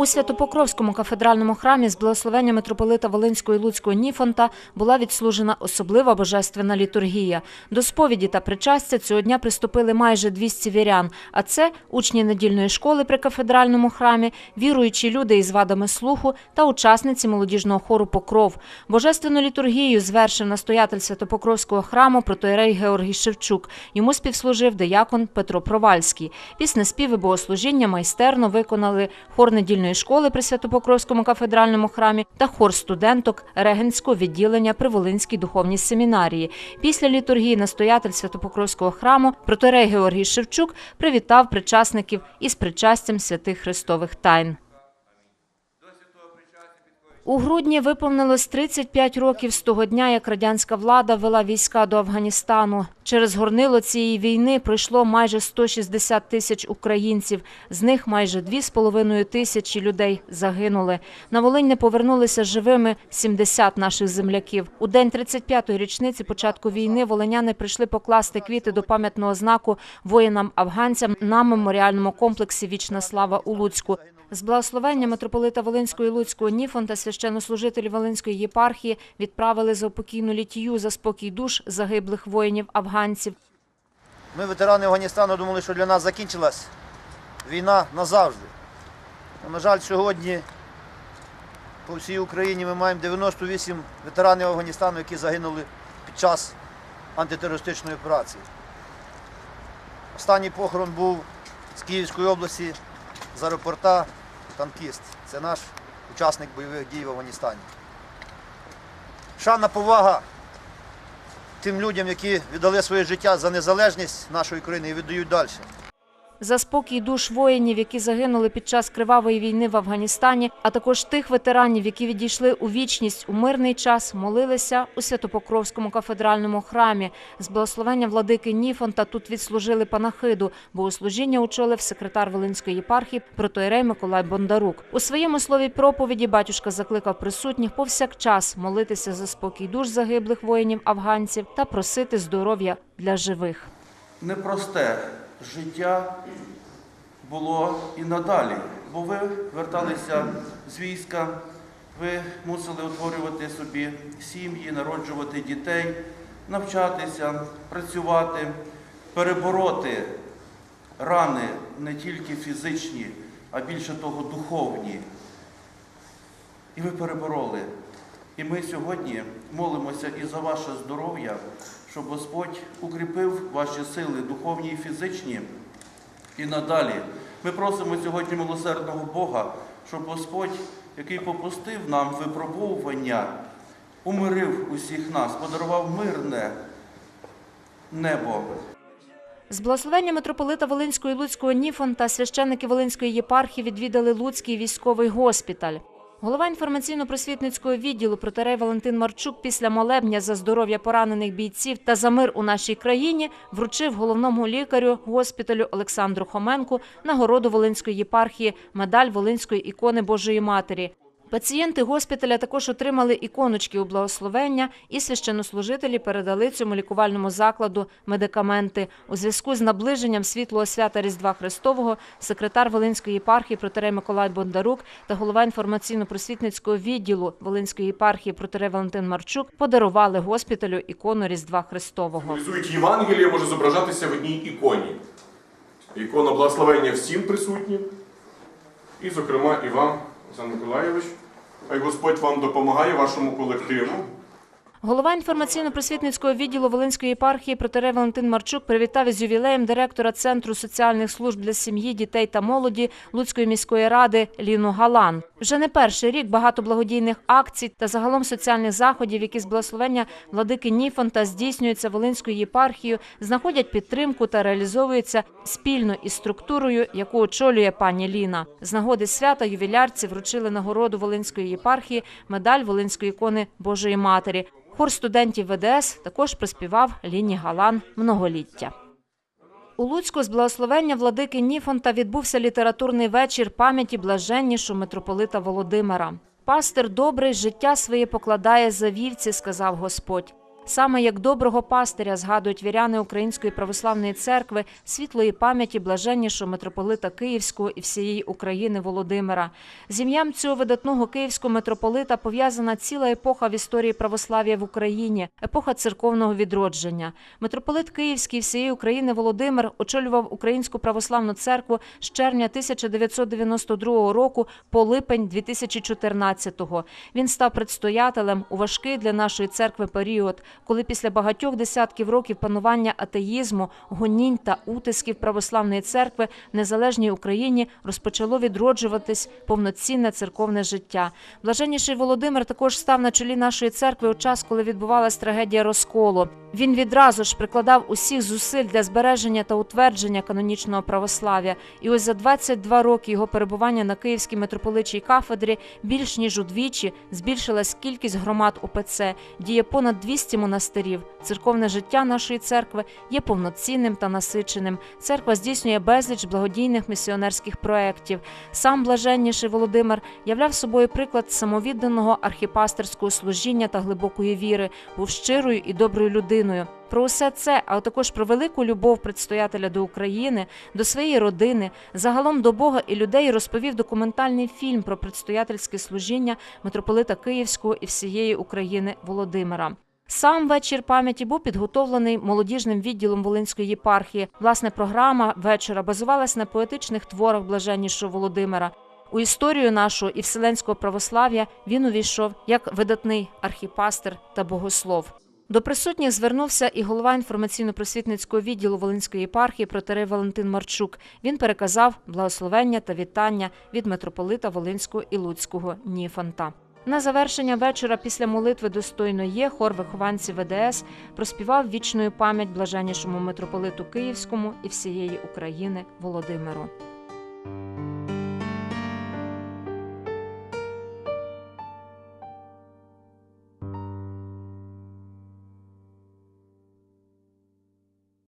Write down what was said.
У Святопокровському кафедральному храмі з благословення митрополита Волинського і Луцького Ніфонта була відслужена особлива божественна літургія. До сповіді та причастя цього дня приступили майже 200 вірян, а це учні недільної школи при кафедральному храмі, віруючі люди із вадами слуху та учасниці молодіжного хору Покров. Божественну літургію звершив настоятель Святопокровського храму протоєрей Георгій Шевчук. Йому співслужив деякон Петро Провальський. Пісне співи богослужіння майстерно виконали хор недільної школи при Святопокровському кафедральному храмі та хор студенток регенського відділення при Волинській духовній семінарії. Після літургії настоятель Святопокровського храму протерей Георгій Шевчук привітав причасників із причастям святих Христових тайн. У грудні виповнилось 35 років з того дня, як радянська влада вела війська до Афганістану. Через горнило цієї війни пройшло майже 160 тисяч українців. З них майже 2,5 тисячі людей загинули. На Волинь не повернулися живими 70 наших земляків. У день 35-ї річниці початку війни волиняни прийшли покласти квіти до пам'ятного знаку воїнам-афганцям на меморіальному комплексі Вічна слава у Луцьку. З благословення митрополита Волинського і Луцького Ніфон та священнослужителі Волинської єпархії відправили за упокійну літію за спокій душ загиблих воїнів-афганців. Ми, ветерани Афганістану, думали, що для нас закінчилась війна назавжди. На жаль, сьогодні по всій Україні ми маємо 98 ветеранів Афганістану, які загинули під час антитерористичної операції. Останній похорон був з Київської області з аеропорта танкіст. Це наш учасник бойових дій в Афганістані. Шана повага тим людям, які віддали своє життя за незалежність нашої країни і віддають далі. За спокій душ воїнів, які загинули під час кривавої війни в Афганістані, а також тих ветеранів, які відійшли у вічність у мирний час, молилися у Святопокровському кафедральному храмі. З благословення владики Ніфонта тут відслужили панахиду. Богослужіння очолив секретар Волинської єпархії протоєрей Миколай Бондарук. У своєму слові проповіді батюшка закликав присутніх повсякчас молитися за спокій душ загиблих воїнів афганців та просити здоров'я для живих. непросте життя було і надалі, бо ви верталися з війська, ви мусили утворювати собі сім'ї, народжувати дітей, навчатися, працювати, перебороти рани не тільки фізичні, а більше того духовні. І ви перебороли. І ми сьогодні молимося і за ваше здоров'я, щоб Господь укріпив ваші сили духовні і фізичні і надалі. Ми просимо сьогодні милосердного Бога, щоб Господь, який попустив нам випробовування, умирив усіх нас, подарував мирне небо. З благословення митрополита Волинського і Луцького Ніфон та священники Волинської єпархії відвідали Луцький військовий госпіталь. Голова інформаційно-просвітницького відділу протерей Валентин Марчук після молебня за здоров'я поранених бійців та за мир у нашій країні вручив головному лікарю госпіталю Олександру Хоменку нагороду Волинської єпархії медаль Волинської ікони Божої Матері. Пацієнти госпіталя також отримали іконочки у благословення, і священнослужителі передали цьому лікувальному закладу медикаменти. У зв'язку з наближенням світлого свята Різдва Христового секретар Волинської єпархії протерей Миколай Бондарук та голова інформаційно-просвітницького відділу Волинської єпархії протерей Валентин Марчук подарували госпіталю ікону Різдва Христового. Символізують Євангеліє може зображатися в одній іконі. Ікона благословення всім присутнім, і, зокрема, і вам, Олександр Миколайович. Хай Господь вам допомагає вашому колективу. Голова інформаційно-просвітницького відділу Волинської єпархії протерей Валентин Марчук привітав із ювілеєм директора Центру соціальних служб для сім'ї, дітей та молоді Луцької міської ради Ліну Галан. Вже не перший рік багато благодійних акцій та загалом соціальних заходів, які з благословення владики Ніфонта здійснюються Волинською єпархією, знаходять підтримку та реалізовуються спільно із структурою, яку очолює пані Ліна. З нагоди свята ювілярці вручили нагороду Волинської єпархії, медаль Волинської ікони Божої Матері. Хор студентів ВДС також приспівав Ліні Галан многоліття. У Луцьку з благословення владики Ніфонта відбувся літературний вечір пам'яті блаженнішого митрополита Володимира. Пастир добрий життя своє покладає за вівці, сказав Господь. Саме як доброго пастиря згадують віряни Української православної церкви світлої пам'яті блаженнішого митрополита Київського і всієї України Володимира. З ім'ям цього видатного київського митрополита пов'язана ціла епоха в історії православ'я в Україні, епоха церковного відродження. Митрополит Київський і всієї України Володимир очолював Українську православну церкву з червня 1992 року по липень 2014-го. Він став предстоятелем у важкий для нашої церкви період, коли після багатьох десятків років панування атеїзму, гонінь та утисків православної церкви в незалежній Україні розпочало відроджуватись повноцінне церковне життя. Блаженніший Володимир також став на чолі нашої церкви у час, коли відбувалась трагедія розколу. Він відразу ж прикладав усіх зусиль для збереження та утвердження канонічного православ'я. І ось за 22 роки його перебування на Київській митрополичій кафедрі більш ніж удвічі збільшилась кількість громад УПЦ, діє понад 200 монастирів. Церковне життя нашої церкви є повноцінним та насиченим. Церква здійснює безліч благодійних місіонерських проєктів. Сам блаженніший Володимир являв собою приклад самовідданого архіпастерського служіння та глибокої віри, був щирою і доброю людиною. Про усе це, а також про велику любов предстоятеля до України, до своєї родини, загалом до Бога і людей розповів документальний фільм про предстоятельське служіння митрополита Київського і всієї України Володимира. Сам вечір пам'яті був підготовлений молодіжним відділом Волинської єпархії. Власне, програма вечора базувалась на поетичних творах блаженнішого Володимира. У історію нашого і вселенського православ'я він увійшов як видатний архіпастер та богослов. До присутніх звернувся і голова інформаційно-просвітницького відділу Волинської єпархії протерей Валентин Марчук. Він переказав благословення та вітання від митрополита Волинського і Луцького Ніфанта. На завершення вечора після молитви достойно є хор вихованців ВДС проспівав вічною пам'ять блаженнішому митрополиту Київському і всієї України Володимиру.